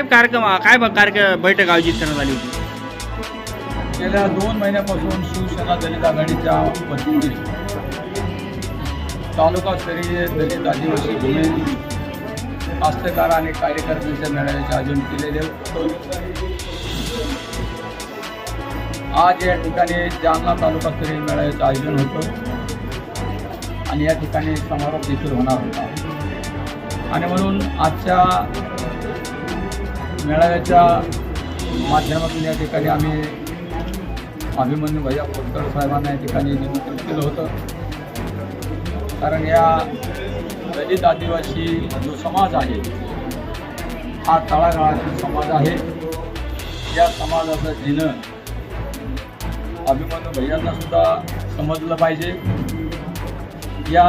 कार्यक्रम काय कार्यक्रम बैठक आयोजित करण्यात आली होती? गेल्या दोन महिन्यापासून शिवसेना दलित आघाडीच्या वतीने तालुकास्तरीय दलित आदिवासी भूमी कास्तकार आणि कार्यकर्त्यांच्या मेळाव्याचे आयोजन केलेले. आज या ठिकाणी जालना तालुकास्तरीय मेळाव्याचं आयोजन होतं आणि या ठिकाणी समारोप देखील होणार होता. आणि म्हणून आजच्या मेळाव्याच्या माध्यमातून या ठिकाणी आम्ही अभिमन्यू भैया खोतकर साहेबांना या ठिकाणी निमंत्रित केलं होतं. कारण या दलित आदिवासी जो समाज आहे हा तळागाळातील समाज आहे. या समाजाचं जिणं अभिमन्यू भैयांना सुद्धा समजलं पाहिजे. या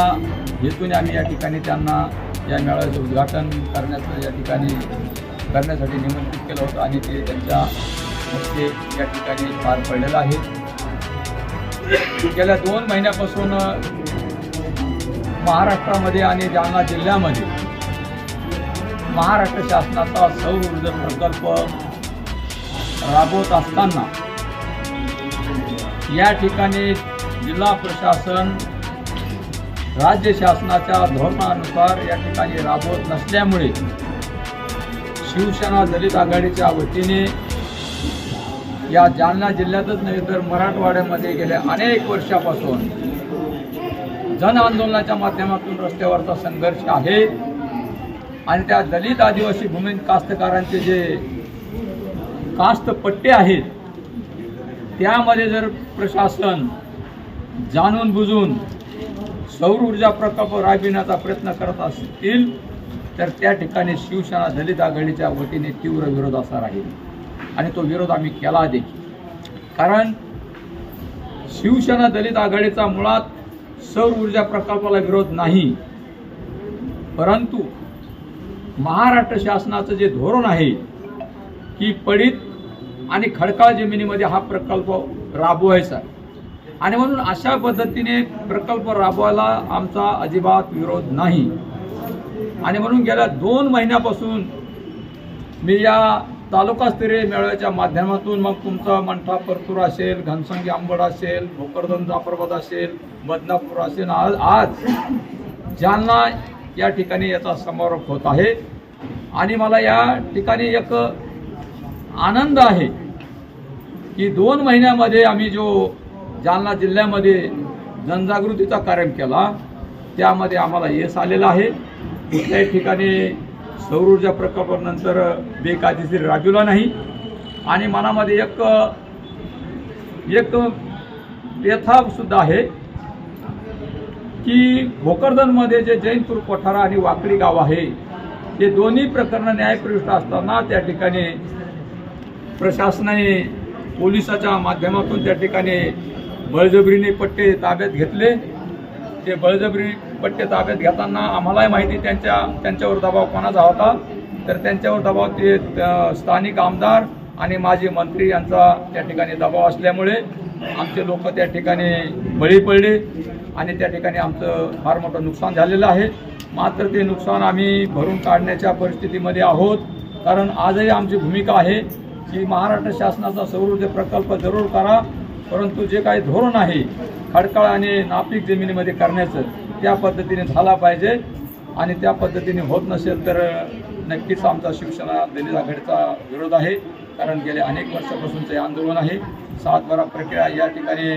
हेतूने आम्ही या ठिकाणी त्यांना या मेळाव्याचं उद्घाटन करण्याचं या ठिकाणी करण्यासाठी निमंत्रित केलं होतं आणि ते त्यांच्या हस्ते या ठिकाणी पार पडलेलं आहे. गेल्या दोन महिन्यापासून महाराष्ट्रामध्ये आणि जालना जिल्ह्यामध्ये महाराष्ट्र शासनाचा सौर ऊर्जा प्रकल्प राबवत असताना या ठिकाणी जिल्हा प्रशासन राज्य शासनाच्या धोरणानुसार या ठिकाणी राबवत नसल्यामुळे शिवसेना दलित आघाडीच्या वतीने या जालना जिल्ह्यातच नव्हे तर मराठवाड्यामध्ये गेल्या अनेक वर्षापासून जन आंदोलनाच्या माध्यमातून रस्त्यावरचा संघर्ष आहे. आणि त्या दलित आदिवासी भूमी कास्तकारांचे जे कास्त पट्टे आहेत त्यामध्ये जर प्रशासन जाणून बुजून सौर ऊर्जा प्रकल्प राबविण्याचा प्रयत्न करत असतील तर त्या ठिकाणी शिवसेना दलित आघाडीच्या वतीने तीव्र विरोध असा राहील आणि तो विरोध आम्ही केला देखील. कारण शिवसेना दलित आघाडीचा मुळात सौर ऊर्जा प्रकल्पाला विरोध नाही. परंतु महाराष्ट्र शासनाचं जे धोरण आहे की पडीत आणि खडकाळ जमिनीमध्ये हा प्रकल्प राबवायचा आणि म्हणून अशा पद्धतीने प्रकल्प राबवायला आमचा अजिबात विरोध नाही. आणि म्हणून गेल्या दोन महिन्यापासून मी या तालुकास्तरीय मेळाव्याच्या माध्यमातून मग तुमचा मंठा परतूर असेल घनसंगी आंबड असेल भोकरदन जाफराबाद असेल बदनापूर असेल आज आज ज्यांना या ठिकाणी याचा समारोप होत आहे. आणि मला या ठिकाणी एक आनंद आहे की दोन महिन्यामध्ये आम्ही जो जालना जिल्ह्यामध्ये जनजागृतीचा कार्यक्रम केला त्यामध्ये आम्हाला यश आलेलं आहे. कुठल्याही ठिकाणी सौर ऊर्जा प्रकल्पानंतर बेकायदेशीर राबविला नाही. आणि मनामध्ये एक एक व्यथासुद्धा आहे की भोकरदनमध्ये जे जैनपूर कोठारा आणि वाकडी गाव आहे हे दोन्ही प्रकरणं न्यायप्रविष्ट असताना त्या ठिकाणी प्रशासनाने पोलिसाच्या माध्यमातून त्या ठिकाणी बळजबरीने पट्टे ताब्यात घेतले. ते बळजबरी पट्टे ताब्यात घेताना आम्हालाही माहिती त्यांच्या त्यांच्यावर दबाव कोणाचा होता? तर त्यांच्यावर दबाव ते स्थानिक आमदार आणि माजी मंत्री यांचा त्या ठिकाणी दबाव असल्यामुळे आमचे लोक त्या ठिकाणी बळी पडले आणि त्या ठिकाणी आमचं फार मोठं नुकसान झालेलं आहे. मात्र ते नुकसान आम्ही भरून काढण्याच्या परिस्थितीमध्ये आहोत. कारण आजही आमची भूमिका आहे की महाराष्ट्र शासनाचा सौर प्रकल्प जरूर करा परंतु जे काही धोरण आहे खडकाळ आणि नापीक जमिनीमध्ये करण्याचं त्या पद्धतीने झाला पाहिजे. आणि त्या पद्धतीने होत नसेल तर नक्कीच आमचा शिवसेना दलित आघाडीचा विरोध आहे. कारण गेले अनेक वर्षापासूनचं हे आंदोलन आहे. सातबारा प्रक्रिया या ठिकाणी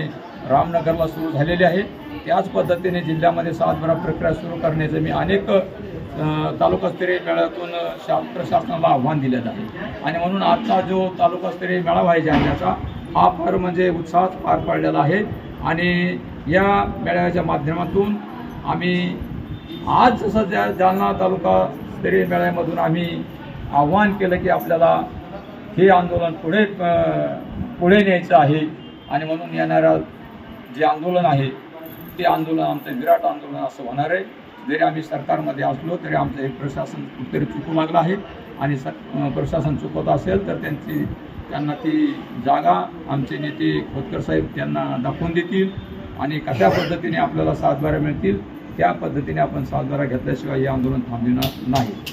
रामनगरला सुरू झालेली आहे. त्याच पद्धतीने जिल्ह्यामध्ये सातबारा प्रक्रिया सुरू करण्याचं मी अनेक तालुकास्तरीय मेळ्यातून शा प्रशासनाला आव्हान दिलेलं आहे. आणि म्हणून आजचा जो तालुकास्तरीय मेळावा आहे जालन्याचा हा फार म्हणजे उत्साहात पार पाडलेला आहे. आणि या मेळाव्याच्या माध्यमातून आम्ही आज जसं ज्या जालना तालुका स्तरीय मेळ्यामधून आम्ही आव्हान केलं की आपल्याला हे आंदोलन पुढे पुढे न्यायचं आहे. आणि म्हणून येणारं जे आंदोलन आहे ते आंदोलन आमचं विराट आंदोलन असं होणार आहे. जरी आम्ही सरकारमध्ये असलो तरी आमचं हे प्रशासन कुठेतरी चुकू लागलं आहे. आणि स प्रशासन चुकवत असेल तर त्यांची त्यांना ती जागा आमचे नेते खोतकर साहेब त्यांना दाखवून देतील. आणि कशा पद्धतीने आपल्याला सातबारा मिळतील त्या पद्धतीने आपण सातबारा घेतल्याशिवाय हे आंदोलन थांबविणार नाही.